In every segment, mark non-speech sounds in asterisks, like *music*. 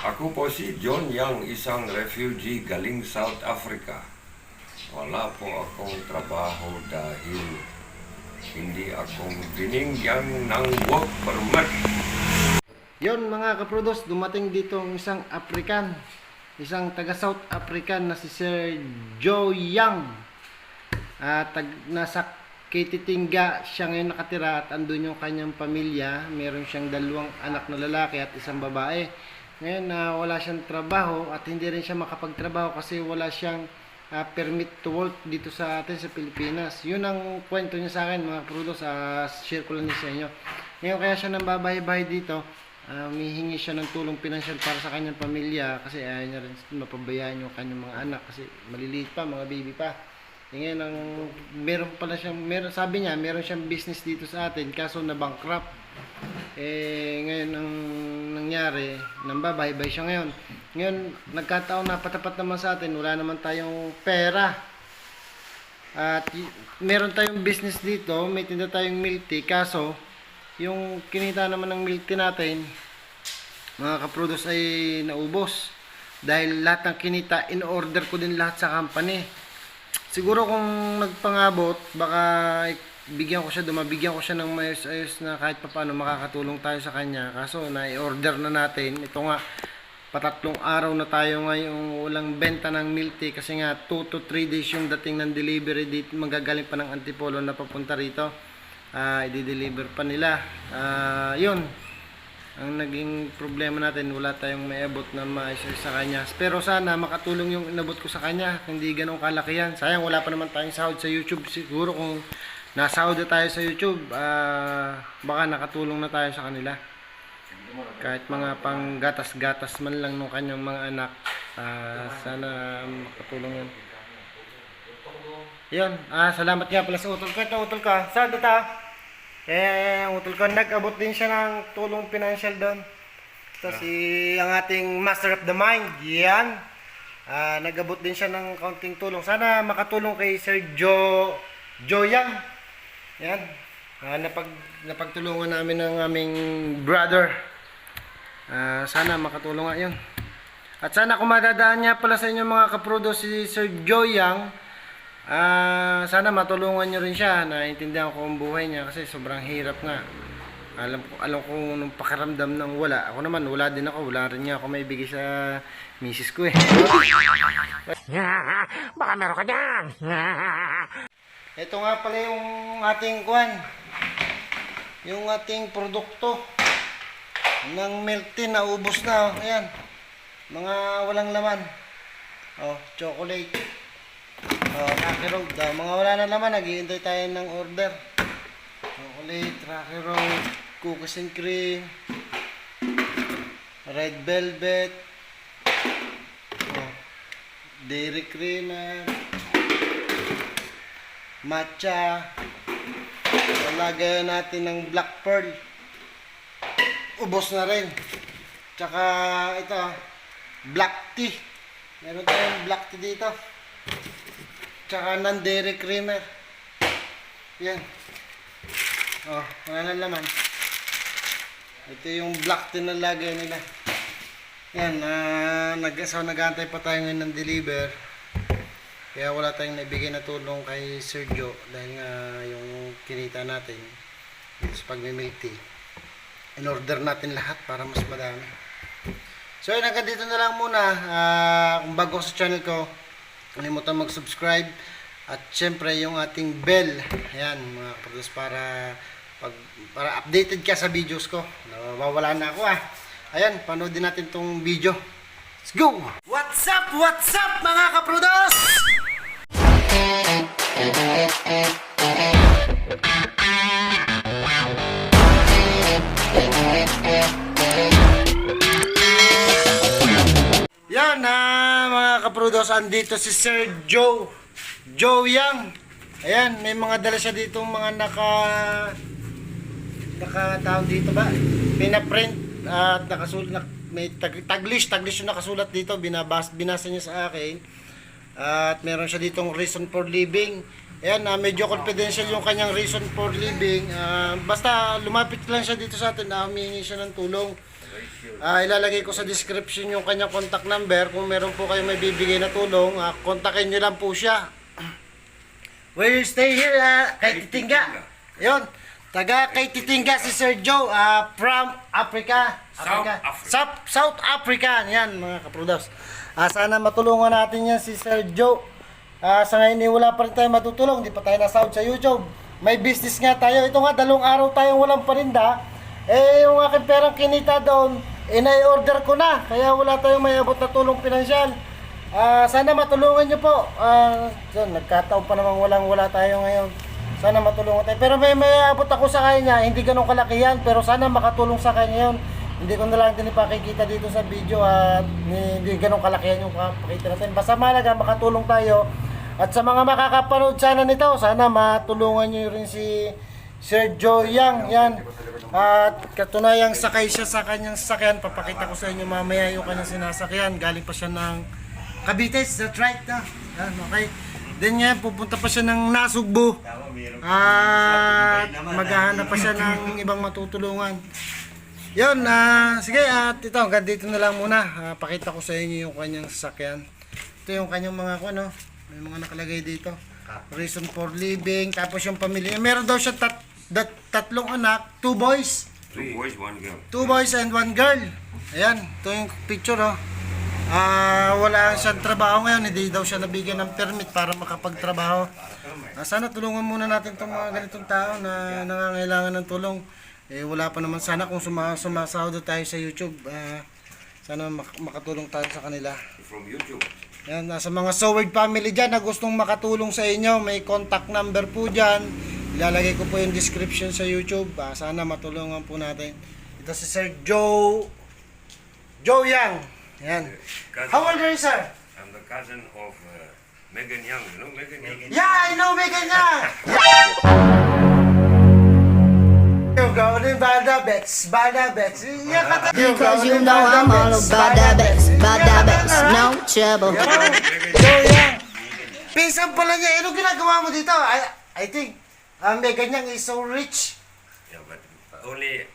Ako po si John Young, isang refugee galing South Africa. Wala po akong trabaho dahil hindi akong binigyan ng work permit. Yon mga kaprodos, dumating dito ang isang African, isang taga South African na si Sir Joe Young. At tag, nasa Kititingga siya ngayon nakatira at andun yung kanyang pamilya. Meron siyang dalawang anak na lalaki at isang babae. Ngayon na wala siyang trabaho at hindi rin siya makapagtrabaho kasi wala siyang ah, permit to work dito sa atin sa Pilipinas. Yun ang kwento niya sa akin mga kaprodos. Uh, share ko lang din sa inyo. Ngayon kaya siya nang babahay-bahay dito. Uh, humihingi siya ng tulong pinansyal para sa kanyang pamilya kasi ayaw niya rin mapabayaan yung kanyang mga anak kasi maliliit pa, mga baby pa. E ngayon, ang, meron pala siyang, meron, sabi niya, meron siyang business dito sa atin kaso na bankrupt. Eh, ngayon ang nangyari, nambabaybay siya ngayon. Ngayon, nagkataon na patapat naman sa atin, wala naman tayong pera. At meron tayong business dito, may tinda tayong milk tea, kaso yung kinita naman ng milk tea natin, mga kaproduce ay naubos. Dahil lahat ng kinita, in-order ko din lahat sa company. Siguro kung nagpangabot, baka bigyan ko siya, dumabigyan ko siya ng mayos-ayos na kahit papaano makakatulong tayo sa kanya. Kaso na-order na natin. Ito nga, patatlong araw na tayo ngayong walang benta ng milk tea kasi nga 2 to 3 days yung dating ng delivery dito. Magagaling pa ng Antipolo na papunta rito. Ah, i-deliver pa nila. Ah, yun. Ang naging problema natin wala tayong maabot na maayos sa kanya. Pero sana makatulong yung inabot ko sa kanya. Hindi ganun kalaki yan. Sayang wala pa naman tayong sahod sa YouTube siguro kung nasahod na tayo sa YouTube ah, baka nakatulong na tayo sa kanila kahit mga panggatas-gatas man lang ng kanyang mga anak ah, sana makatulong yun yun ah, salamat nga pala sa utol ko ito utol ka saan dito eh, utol ko, nag-abot din siya ng tulong financial doon. Ito si ang ating master of the mind, yan. Ah, nag-abot din siya ng kaunting tulong. Sana makatulong kay Sir Joe Joyang. Yan. Ah, napag napagtulungan namin ng aming brother. Ah, sana makatulong nga 'yun. At sana kung madadaan niya pala sa inyo mga kaprodo si Sir Joyang, Ah, sana matulungan niyo rin siya. Naintindihan ko ang buhay niya kasi sobrang hirap nga. Alam ko, alam ko nung pakiramdam ng wala. Ako naman, wala din ako. Wala rin niya ako may bigay sa misis ko eh. *laughs* Baka meron ka dyan. *laughs* Ito nga pala yung ating kwan. Yung ating produkto ng milk na ubos na. Oh. Ayan. Mga walang laman. Oh, chocolate. Oh, Rocky Road. Ah, mga wala na laman, naghihintay tayo ng order. Chocolate, Rocky Road, cookies and cream, red velvet, oh, dairy creamer, matcha, lalagyan natin ng black pearl. Ubos na rin. Tsaka ito, black tea. Meron tayong black tea dito. Tsaka ng dairy creamer. Yan. Oh, wala na laman. Ito yung black tea na lagay nila. Yan, uh, nag so nag-aantay pa tayo ng deliver. Kaya wala tayong naibigay na tulong kay Joe dahil nga yung kinita natin sa pagmimilk tea. In-order natin lahat para mas madami. So yun, hanggang dito na lang muna. Ah, kung bago sa channel ko, kalimutan mag-subscribe. At syempre yung ating bell. Ayan mga kaprodos para pag, para updated ka sa videos ko. Nawawala na ako ah. Ayan panoodin natin tong video. Let's go! What's up what's up mga kaprodos Yan na mga kaprudos, andito si Sir Joe. Joe Yang. Ayan, may mga dala siya dito mga naka naka tawag dito ba? Pinaprint at nakasulat na, may tag, taglish, taglish yung nakasulat dito, binabas, binasa niya sa akin. At meron siya ditong reason for living. Ayan, ah, medyo confidential yung kanyang reason for living. Ah, basta lumapit lang siya dito sa atin na humingi siya ng tulong. Ah, ilalagay ko sa description yung kanyang contact number. Kung meron po kayo may bibigay na tulong, ah, kontakin nyo lang po siya. *clears throat* You stay here, ah, kay Titingga. Yun. Taga kay Titingga si Sir Joe ah, from Africa. South Africa. Africa. South, South Africa. Yan mga kaprudos. Ah, sana matulungan natin yan si Sir Joe. Ah, sa ngayon eh, wala pa rin tayo matutulong. Di pa tayo na-sound sa YouTube. May business nga tayo. Ito nga, dalawang araw tayong walang parinda. Eh, yung aking perang kinita doon, inay-order ko na. Kaya wala tayong may abot na tulong pinansyal. Ah, sana matulungan niyo po. Ah, dyan, nagkataon pa namang walang wala tayo ngayon. Sana matulungan tayo. Pero may may abot ako sa kanya, hindi ganun kalaki yan, pero sana makatulong sa kanya yun. Hindi ko na lang din ipakikita dito sa video at hindi ganun kalaki yan yung pakita natin. Basta malaga makatulong tayo. At sa mga makakapanood sana nito, sana matulungan niyo rin si Sir Joe Yang. Yan. At katunayang sakay siya sa kanyang sasakyan. Papakita ko sa inyo mamaya yung kanyang sinasakyan. Galing pa siya ng Cavite, is that right? No? Yan, okay. Then nga, pupunta pa siya ng Nasugbu. At maghahanap pa siya ng ibang matutulungan. Yun, ah, sige, at ito, hanggang dito na lang muna. Ah, pakita ko sa inyo yung kanyang sasakyan. Ito yung kanyang mga, ano, may mga nakalagay dito. Reason for living, tapos yung pamilya. Meron daw siya tat, dat- tatlong anak, two boys. Two boys, one girl. Two boys and one girl. Ayan, ito yung picture oh. Ah, wala siyang trabaho ngayon, hindi daw siya nabigyan ng permit para makapagtrabaho. Ah, sana tulungan muna natin itong mga ganitong tao na nangangailangan ng tulong. Eh, wala pa naman sana kung suma sumasahod tayo sa YouTube. Ah, sana mak- makatulong tayo sa kanila. From YouTube. Yan, nasa mga Soward family dyan na gustong makatulong sa inyo, may contact number po dyan. Ilalagay ko po yung description sa YouTube. Ah, sana matulungan po natin. Ito si Sir Joe Joe Yang. Yan. Cousin- How old are you, sir? I'm the cousin of uh, Megan Young. You know Megan Young? Yeah, I know Megan Yang. *laughs* You go to Bada Bets, Bada Bets. Yeah, kata- you go to know I'm all about that Bets. about that no trouble. Joe Yang. Pinsan pala niya. Ano ginagawa mo dito? I, I think uh, Megan Yang is so rich. Yeah, but only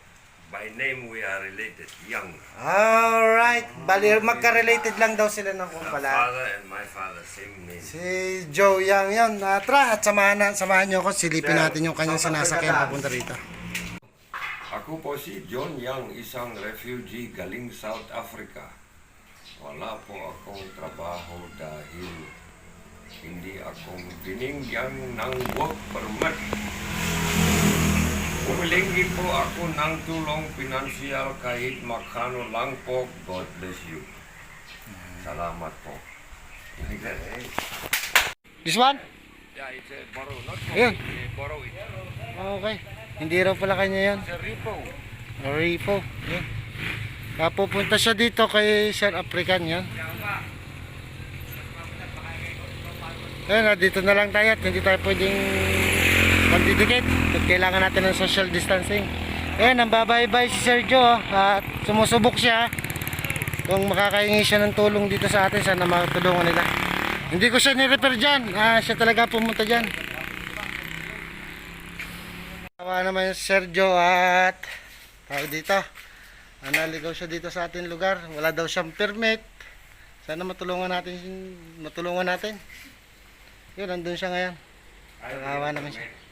by name we are related. Young. Alright. Bali, magka-related lang daw sila ng My kumpala. father and my father, same name. Si Joe Yang yun. Uh, tara, at samahan, na, samahan niyo ako. Silipin natin yung kanyang sinasakyan papunta rito. Ako po si John Young, isang refugee galing South Africa. Wala po akong trabaho dahil hindi akong binigyan ng work permit. Humilingi po ako ng tulong pinansyal kahit makano lang po. God bless you. Salamat po. This one? Yeah, it's a borrow, not Ayun. borrow it. Okay. Hindi raw pala kanya yan. It's a repo. Ripo. Yan. Kapupunta siya dito kay Sir African yan. Ayun, dito na lang tayo at hindi tayo pwedeng magdidikit. Kailangan natin ng social distancing. Ayun, ang babay-bye si Sergio oh, at sumusubok siya. Kung makakaingi siya ng tulong dito sa atin, sana matulungan nila. Hindi ko siya ni-refer dyan. Ah, siya talaga pumunta dyan. Tawa naman yung Sergio at tao dito. Ah, siya dito sa ating lugar. Wala daw siyang permit. Sana matulungan natin matulungan natin. Yun, nandun siya ngayon. Nakawa naman siya.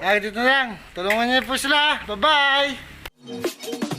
Ay, dito na lang. Tulungan niyo po sila. Bye-bye!